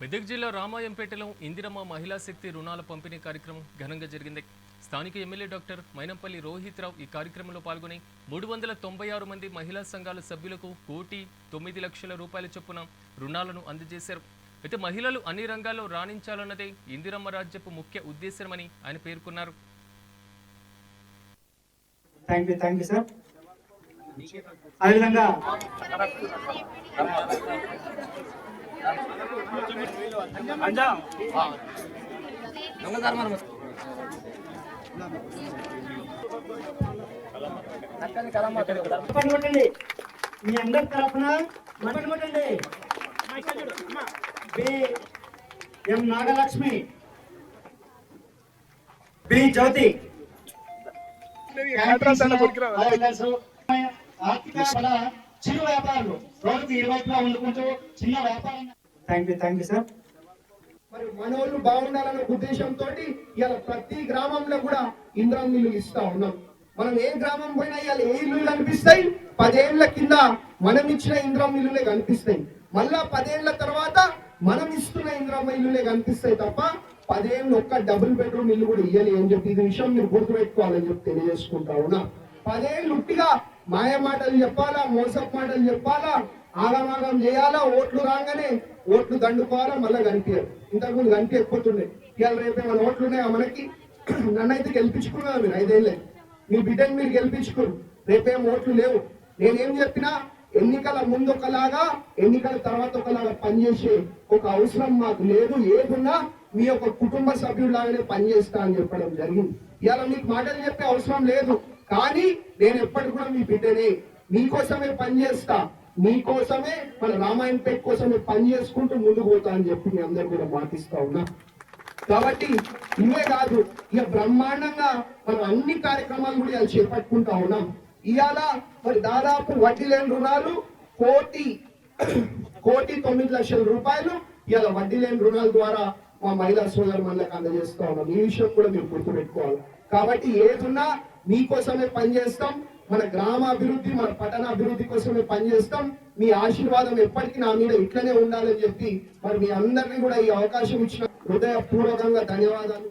మెదక్ జిల్లా రామాయంపేటలో ఇందిరమ్మ మహిళా శక్తి రుణాల పంపిణీ కార్యక్రమం ఘనంగా జరిగింది. స్థానిక ఎమ్మెల్యే డాక్టర్ మైనంపల్లి రోహిత్ రావు ఈ కార్యక్రమంలో పాల్గొని మూడు వందల తొంభై ఆరు మంది మహిళా సంఘాల సభ్యులకు కోటి తొమ్మిది లక్షల రూపాయల చొప్పున రుణాలను అందజేశారు. అయితే మహిళలు అన్ని రంగాల్లో రాణించాలన్నదే ఇందిరమ్మ రాజ్యపు ముఖ్య ఉద్దేశమని ఆయన పేర్కొన్నారు. Thank you thank you sir అదేవిధంగా మీ అందరి తరఫున mutton B M Nagalakshmi B Jyothi ఆర్థిక చిరు వ్యాపారులు. రోజుకు ఇరువైపులా వండుకుంటూ చిన్న వ్యాపారం thank you thank you sir. మరి మనోళ్ళు బాగుండాలనే ఉద్దేశంతో ఇవాళ ప్రతి గ్రామంలో కూడా ఇంద్రం ఇల్లు ఇస్తా ఉన్నాం. మనం ఏ గ్రామం పోయినా ఇవాళ ఏ ఇల్లు కనిపిస్తాయి? పదేళ్ళ కింద మనం ఇచ్చిన ఇంద్రం ఇల్లులే కనిపిస్తాయి. మళ్ళా పదేళ్ళ తర్వాత మనం ఇస్తున్న ఇంద్రమ్మ ఇల్లులే కనిపిస్తాయి తప్ప పదేళ్ళు ఒక్క డబుల్ బెడ్రూమ్ ఇల్లు కూడా ఇయ్యాలి అని చెప్పి ఇది విషయం మీరు గుర్తుపెట్టుకోవాలని చెప్పి తెలియజేసుకుంటా ఉన్నా. పదేళ్ళు ఉట్టిగా మాయ మాటలు చెప్పాలా మోసపు మాటలు చెప్పాలా? ఆగమాగం చేయాలా? ఓట్లు రాగానే ఓట్లు దండుకోవాలా? మళ్ళీ కనిపించారు ఇంతకుముందు కనిపించకపోతుండే. ఇవాళ రేపు ఏమైనా ఓట్లు ఉన్నాయా మనకి? నన్నైతే గెలిపించుకున్నారు మీరు? ఐదేళ్ళే. మీ బిడ్డని మీరు గెలిపించుకోరు. రేపేం ఓట్లు లేవు. నేనేం చెప్పినా ఎన్నికల ముందు ఒకలాగా ఎన్నికల తర్వాత ఒకలాగా పనిచేసే ఒక అవసరం మాకు లేదు. ఏదున్నా మీ యొక్క కుటుంబ సభ్యులాగానే పనిచేస్తా అని చెప్పడం జరిగింది. ఇవాళ మీకు మాటలు చెప్పే అవసరం లేదు. కానీ నేను ఎప్పటికి కూడా మీ బిడ్డనే. మీకోసమే పనిచేస్తా. మీకోసమే మన రామాయణపేట కోసమే పని చేసుకుంటూ ముందుకు పోతా అని చెప్పి మీ అందరు కూడా మాటిస్తా ఉన్నా. కాబట్టి ఇవే కాదు ఇక బ్రహ్మాండంగా మనం అన్ని కార్యక్రమాలు కూడా ఇవాళ చేపట్టుకుంటా ఉన్నాం. ఇవాళ మరి దాదాపు వడ్డీ లేని రుణాలు కోటి కోటి తొమ్మిది లక్షల రూపాయలు ఇవాళ వడ్డీ లేని రుణాల ద్వారా మా మహిళా సోదరు మనకు అందజేస్తా ఉన్నాం. ఈ విషయం కూడా మీరు గుర్తుపెట్టుకోవాలి. కాబట్టి ఏదున్నా మీకోసమే పనిచేస్తాం మన గ్రామాభివృద్ధి మన పట్టణ అభివృద్ధి కోసమే పనిచేస్తాం. మీ ఆశీర్వాదం ఎప్పటికీ నా మీద ఇట్లనే ఉండాలని చెప్పి మరి మీ అందరినీ కూడా ఈ అవకాశం ఇచ్చిన హృదయపూర్వకంగా ధన్యవాదాలు.